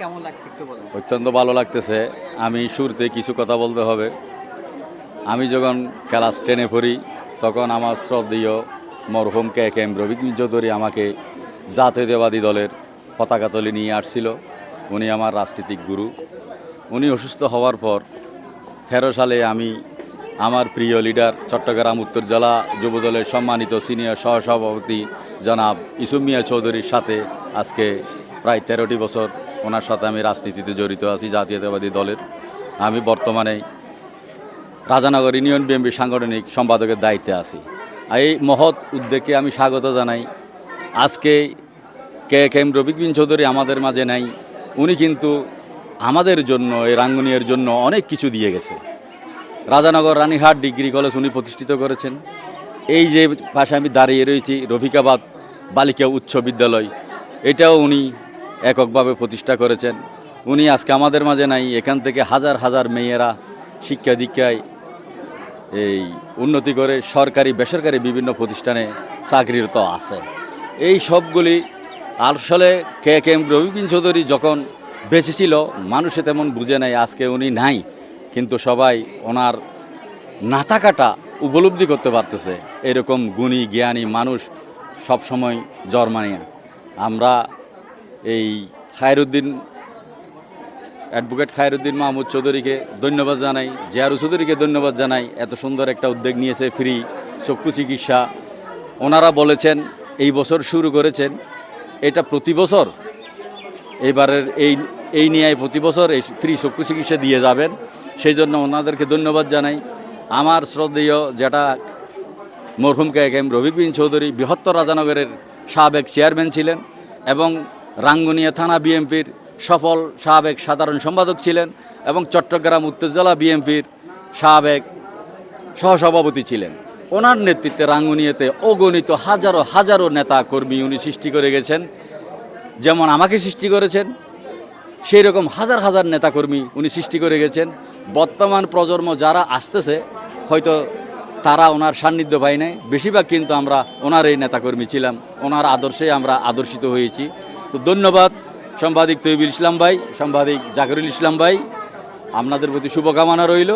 কেমন লাগছে একটু বলুন। অত্যন্ত ভালো লাগতেছে। আমি শুরুতে কিছু কথা বলতে হবে। আমি যখন ক্লাস টেনে পড়ি, তখন আমার শ্রদ্ধেয় মরহুম কে কে এম রবি চৌধুরী আমাকে জাতীয়তাবাদী দলের পতাকা তলে নিয়ে আসছিল। উনি আমার রাজনীতিক গুরু। উনি অসুস্থ হওয়ার পর তেরো সালে আমি আমার প্রিয় লিডার চট্টগ্রাম উত্তর জেলা যুবদলের সম্মানিত সিনিয়র সহসভাপতি জনাব ইসুম মিয়া চৌধুরীর সাথে আজকে প্রায় তেরোটি বছর ওনার সাথে আমি রাজনীতিতে জড়িত আছি, জাতীয়তাবাদী দলের। আমি বর্তমানে রাজানগর ইউনিয়ন বিএমপি সাংগঠনিক সম্পাদকের দায়িত্বে আছি। এই মহৎ উদ্যোগকে আমি স্বাগত জানাই। আজকে K K M Rafiq Bin Chowdhury আমাদের মাঝে নাই। উনি কিন্তু আমাদের জন্য, এই রাঙ্গুনিয়ার জন্য অনেক কিছু দিয়ে গেছে। রাজানগর রানীহাট ডিগ্রি কলেজ উনি প্রতিষ্ঠিত করেছেন। এই যে পাশে আমি দাঁড়িয়ে রয়েছি, রফিকাবাদ বালিকা উচ্চ বিদ্যালয়, এটাও উনি এককভাবে প্রতিষ্ঠা করেছেন। উনি আজকে আমাদের মাঝে নাই, এখান থেকে হাজার হাজার মেয়েরা শিক্ষা দীক্ষায় এই উন্নতি করে সরকারি, বেসরকারি বিভিন্ন প্রতিষ্ঠানে চাকরিরত আছে। এই সবগুলি আসলে কে কে এম রবিপিন চৌধুরী যখন বেঁচে ছিল মানুষে তেমন বুঝে নাই, আজকে উনি নাই, কিন্তু সবাই ওনার না থাকাটা উপলব্ধি করতে পারতেছে। এরকম গুণী, জ্ঞানী মানুষ সবসময় জন্মানিয়া আমরা এই খায়রুদ্দিন অ্যাডভোকেট খায়রুদ্দিন মাহমুদ চৌধুরীকে ধন্যবাদ জানাই, জিয়ারু চৌধুরীকে ধন্যবাদ জানাই, এত সুন্দর একটা উদ্যোগ নিয়েছে ফ্রি চক্ষু চিকিৎসা। ওনারা বলেছেন, এই বছর শুরু করেছেন, এটা প্রতি বছর, এবারের এই এই নিয়ে প্রতি বছর এই ফ্রি চক্ষু চিকিৎসা দিয়ে যাবেন সেই জন্য ওনাদেরকে ধন্যবাদ জানাই। আমার শ্রদ্ধেয় যেটা মরহুম কে এম রবি বিন চৌধুরী বৃহত্তর রাজানগরের সাবেক চেয়ারম্যান ছিলেন এবং রাঙ্গুনিয়া থানা বিএমপির সফল সাবেক সাধারণ সম্পাদক ছিলেন এবং চট্টগ্রাম, উত্তর জেলা বিএমপির সাবেক সহসভাপতি ছিলেন। ওনার নেতৃত্বে রাঙ্গুনিয়াতে অগণিত হাজারো হাজারো নেতা কর্মী উনি সৃষ্টি করে গেছেন। যেমন আমাকে সৃষ্টি করেছেন, সেই রকম হাজার হাজার নেতাকর্মী উনি সৃষ্টি করে গেছেন। বর্তমান প্রজন্ম যারা আসতেছে, হয়তো তারা ওনার সান্নিধ্য পাই নাই। বেশিরভাগ কিন্তু আমরা ওনার এই নেতাকর্মী ছিলাম। ওনার আদর্শে আমরা আদর্শিত হয়েছি। তো ধন্যবাদ সাংবাদিক তৈবুল ইসলাম ভাই সাংবাদিক জাকিরুল ইসলাম ভাই। আপনাদের প্রতি শুভকামনা রইল।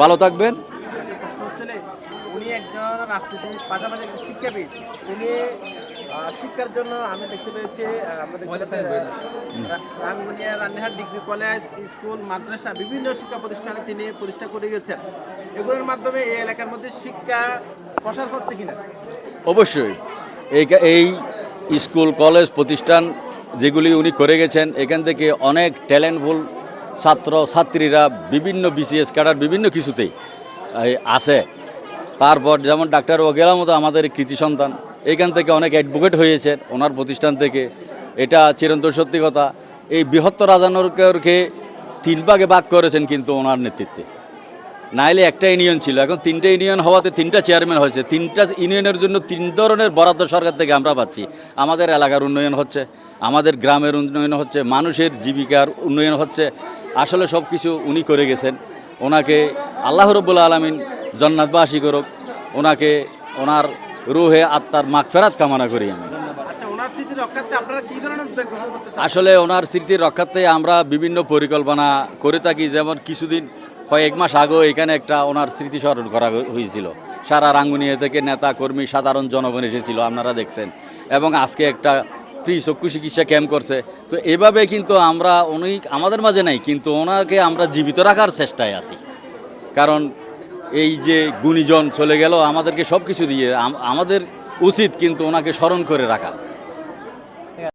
ভালো থাকবেন। শিক্ষার জন্য আমি দেখতে পেয়েছি Rangunia Rannahat degree college school মাদ্রাসা বিভিন্ন শিক্ষা প্রতিষ্ঠানে তিনি প্রতিষ্ঠা করে গেছেন এগুলোর মাধ্যমে এই এলাকার মধ্যে শিক্ষা প্রসার হচ্ছে কিনা? অবশ্যই। এই এই স্কুল কলেজ প্রতিষ্ঠান যেগুলি উনি করে গেছেন, এখান থেকে অনেক ট্যালেন্টফুল ছাত্র, ছাত্রীরা, বিভিন্ন বিসিএস ক্যাডার বিভিন্ন কিছুতেই আছে। তারপর যেমন ডাক্তার ওগেলার মতো আমাদের কৃতি সন্তান, এখান থেকে অনেক অ্যাডভোকেট হয়েছেন ওনার প্রতিষ্ঠান থেকে। এটা চিরন্তন সত্যি কথা। এই বৃহত্তর রাজানগরকে তিন ভাগে ভাগ করেছেন কিন্তু ওনার নেতৃত্বে। নাইলে একটা ইউনিয়ন ছিল, এখন তিনটা ইউনিয়ন হওয়াতে তিনটা চেয়ারম্যান হয়েছে। তিনটা ইউনিয়নের জন্য তিন ধরনের বরাদ্দ সরকার থেকে আমরা পাচ্ছি। আমাদের এলাকার উন্নয়ন হচ্ছে। আমাদের গ্রামের উন্নয়ন হচ্ছে মানুষের জীবিকার উন্নয়ন হচ্ছে। আসলে সব কিছু উনি করে গেছেন। ওনাকে আল্লাহ রব্বুল আলমিন জন্নাতবাসী করুক। ওনাকে ওনার রুহে আত্মার মাগফেরাত কামনা করি আমি। আচ্ছা আসলে ওনার স্মৃতির রক্ষার্থে আমরা বিভিন্ন পরিকল্পনা করে থাকি। যেমন কিছুদিন কয়েক মাস আগেও এখানে একটা ওনার স্মৃতি স্মরণ করা হয়েছিল সারা রাঙ্গুনিয়া থেকে নেতা কর্মী সাধারণ জনগণ এসেছিল আপনারা দেখছেন। এবং আজকে একটা ফ্রি চক্ষু চিকিৎসা ক্যাম্প করছে। তো এভাবে কিন্তু আমরা উনি আমাদের মাঝে নাই, কিন্তু ওনাকে আমরা জীবিত রাখার চেষ্টায় আছি। কারণ এই যে গুণীজন চলে গেল, আমাদেরকে সব কিছু দিয়ে আমাদের উচিত কিন্তু ওনাকে স্মরণ করে রাখা।